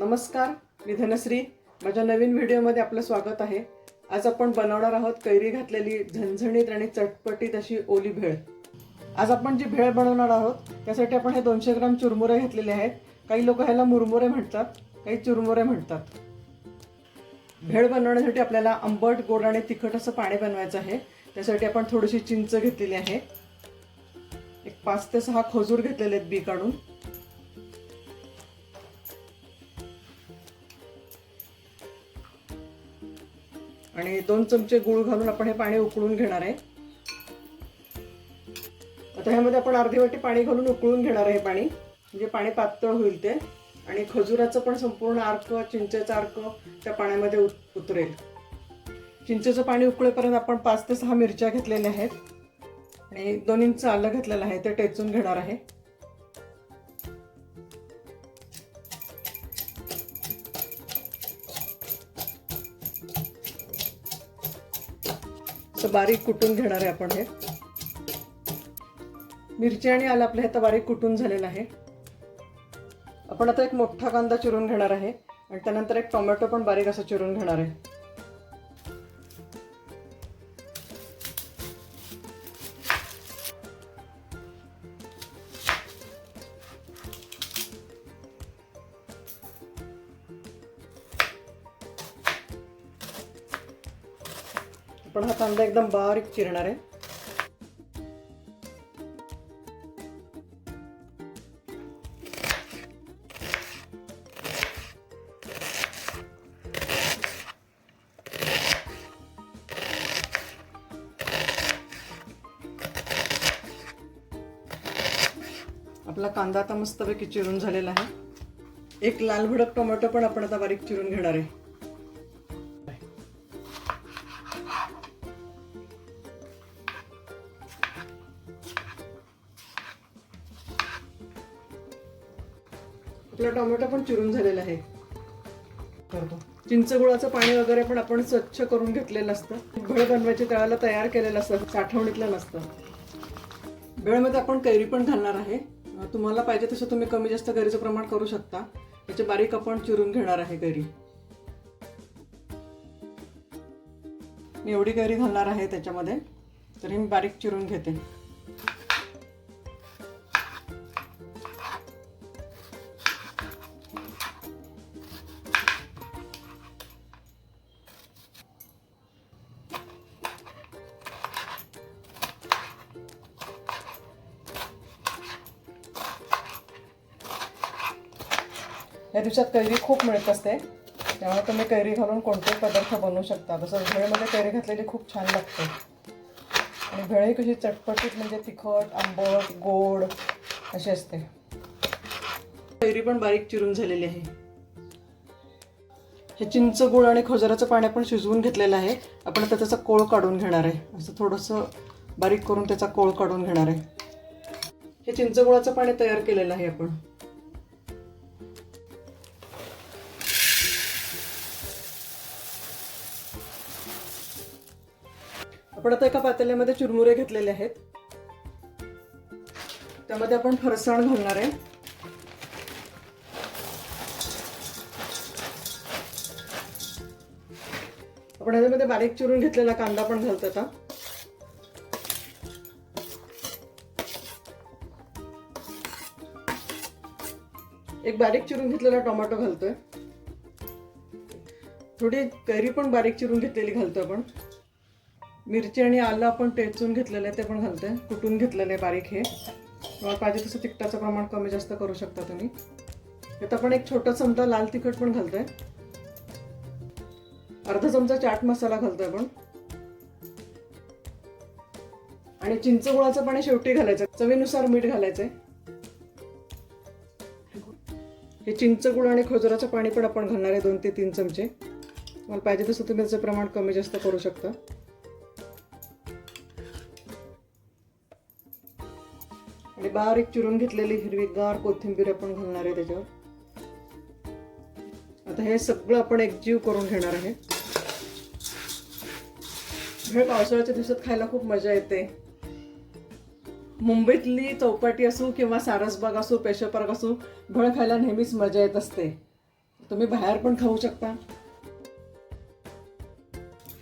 नमस्कार मी धनश्री. माझ्या नवीन व्हिडिओमध्ये आपलं स्वागत आहे. आज आपण बनवणार आहोत कैरी घातलेली झणझणीत आणि चटपटीत अशी ओली भेळ. आज आपण जी भेळ बनवणार आहोत त्यासाठी आपण हे दोनशे ग्राम चुरमुरे घेतलेले आहेत. काही लोक ह्याला मुरमुरे म्हणतात काही चुरमुरे म्हणतात. भेळ बनवण्यासाठी आपल्याला आंबट गोड आणि तिखट असं पाणी बनवायचं आहे. त्यासाठी आपण थोडीशी चिंच घेतलेली आहे. एक पाच ते सहा खजूर घेतलेले आहेत बी काढून आणि दोन चमचे गूळ घालून आपण हे पाणी उकळून घेणार आहे. आता ह्यामध्ये आपण अर्धी वाटी पाणी घालून उकळून घेणार आहे हे पाणी. म्हणजे पाणी पातळ होईल ते. आणि खजुराचं पण संपूर्ण अर्क चिंचेचा अर्क त्या पाण्यामध्ये उत- उतरेल. चिंचेचं पाणी उकळेपर्यंत आपण पाच ते सहा मिरच्या घेतलेल्या आहेत. आणि दोन इंच आलं घेतलेलं आहे ते टेचून घेणार आहे. तर बारीक कुटून घेणार आहे आपण हे. मिरची आणि आलं आपलं हे तर बारीक कुटून झालेलं आहे. आपण आता एक मोठा कांदा चिरून घेणार आहे आणि त्यानंतर एक टोमॅटो पण बारीक असं चिरून घेणार आहे. आपण हा कांदा एकदम बारीक चिरणार आहे. आपला कांदा आता मस्तपैकी चिरून झालेला आहे. एक लाल भडक टोमॅटो पण आपण आता बारीक चिरून घेणार आहे. आपला टोमॅटो पण चिरून झालेला आहे. करतो. चिंच गुळाचं पाणी वगैरे पण आपण स्वच्छ करून घेतलेलं असतं. भेळ बनवायची त्यावेळेला तयार केलेलं असतं साठवणीतलं नसतं. भेळमध्ये आपण कैरी पण घालणार आहे. तुम्हाला पाहिजे तसं तुम्ही कमी जास्त कैरीचं प्रमाण करू शकता. याचे बारीक आपण चिरून घेणार आहे कैरी. मी एवढी कैरी घालणार आहे त्याच्यामध्ये. तरी मी बारीक चिरून घेते. या दिवसात कैरी खूप मिळत असते. त्यामुळे तुम्ही कैरी घालून कोणतेही पदार्थ बनवू शकता. जसं भेळमध्ये कैरी घातलेली खूप छान लागते. आणि भेळही कशी चटपटीत म्हणजे तिखट आंबट गोड अशी असते. कैरी पण बारीक चिरून झालेली आहे. हे चिंच गुळ आणि खोजराचं पाणी आपण शिजवून घेतलेलं आहे. आपण आता त्याचा कोळ काढून घेणार आहे. असं थोडंसं बारीक करून त्याचा कोळ काढून घेणार आहे. हे चिंच गुळाचं पाणी तयार केलेलं आहे आपण. आपण आता एका पातेल्यामध्ये चुरमुरे घेतलेले आहेत. त्यामध्ये आपण फरसाण घालणार आहे. आपण ह्याच्यामध्ये बारीक चिरून घेतलेला कांदा पण घालतो आता. एक बारीक चिरून घेतलेला टोमॅटो घालतोय. थोडी कैरी पण बारीक चिरून घेतलेली घालतो आपण. मिरची आणि आलं आपण टेचून घेतलेलं आहे ते पण घालते. कुटून घेतलेलं आहे बारीक हे. तुम्हाला पाहिजे तसं तिखटाचं प्रमाण कमी जास्त करू शकता तुम्ही. त्यात आपण एक छोटा चमचा लाल तिखट पण घालतोय अर्धा चमचा चाट मसाला घालतोय आपण. आणि चिंच गुळाचं पाणी शेवटी घालायचं. चवीनुसार मीठ घालायचंय. हे चिंच गुळ आणि खोजराचं पाणी पण आपण घालणार आहे दोन ते तीन चमचे. मला पाहिजे तसं तुम्ही त्याचं प्रमाण कमी जास्त करू शकता. आणि बारीक चिरून घेतलेली हिरवीगार कोथिंबीर आपण घालणार आहे त्याच्यावर. आता हे सगळं आपण एकजीव करून घेणार आहे. भेळ पावसाळ्याच्या दिवसात खायला खूप मजा येते. मुंबईतली चौपाटी असो किंवा सारसबाग असो पेशापार्क असो भेळ खायला नेहमीच मजा येत असते. तुम्ही बाहेर पण खाऊ शकता.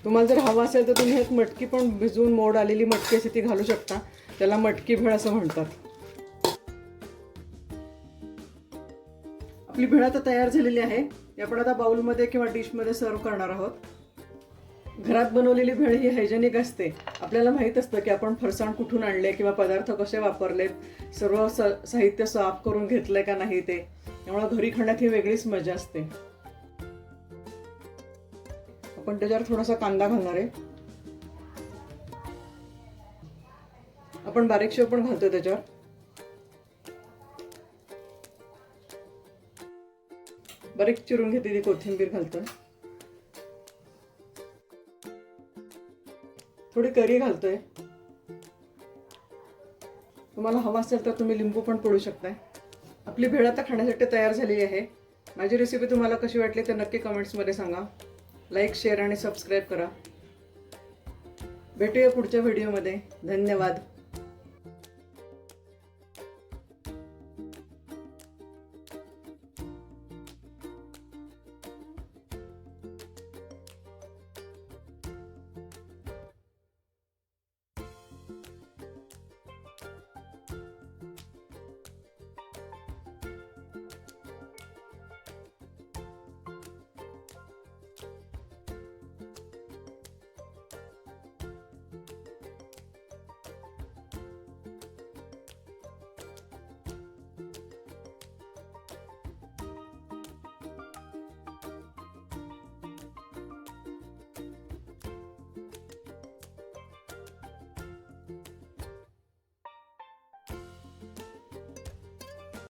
तुम्हाला जर हवं असेल तर तुम्ही एक मटकी पण भिजवून मोड आलेली मटकी अशी ती घालू शकता. त्याला मटकी भेळ असं म्हणतात. आपली भेळ आता तयार झालेली आहे. ती आपण आता बाउलमध्ये किंवा डिशमध्ये सर्व करणार आहोत. घरात बनवलेली भेळ ही हायजेनिक असते. आपल्याला माहीत असतं की आपण फरसाण कुठून आणले किंवा पदार्थ कसे वापरलेत सर्व स साहित्य साफ करून घेतलंय का नाही ते. त्यामुळे घरी खाण्यात ही वेगळीच मजा असते. आपण त्याच्यावर थोडासा कांदा घालणार आहे. आपण बारीक शेव पण घालतो त्याच्यावर. बारीक चिरून घेते ती कोथिंबीर घालतोय. थोडी करी घालतोय. तुम्हाला हवा असेल तर तुम्ही लिंबू पण पिळू शकताय. आपली भेळ आता खाण्यासाठी तयार झालेली आहे. माझी रेसिपी तुम्हाला कशी वाटली तर नक्की कमेंट्समध्ये सांगा. लाईक शेअर आणि सबस्क्राईब करा. भेटूया पुढच्या व्हिडिओमध्ये धन्यवाद.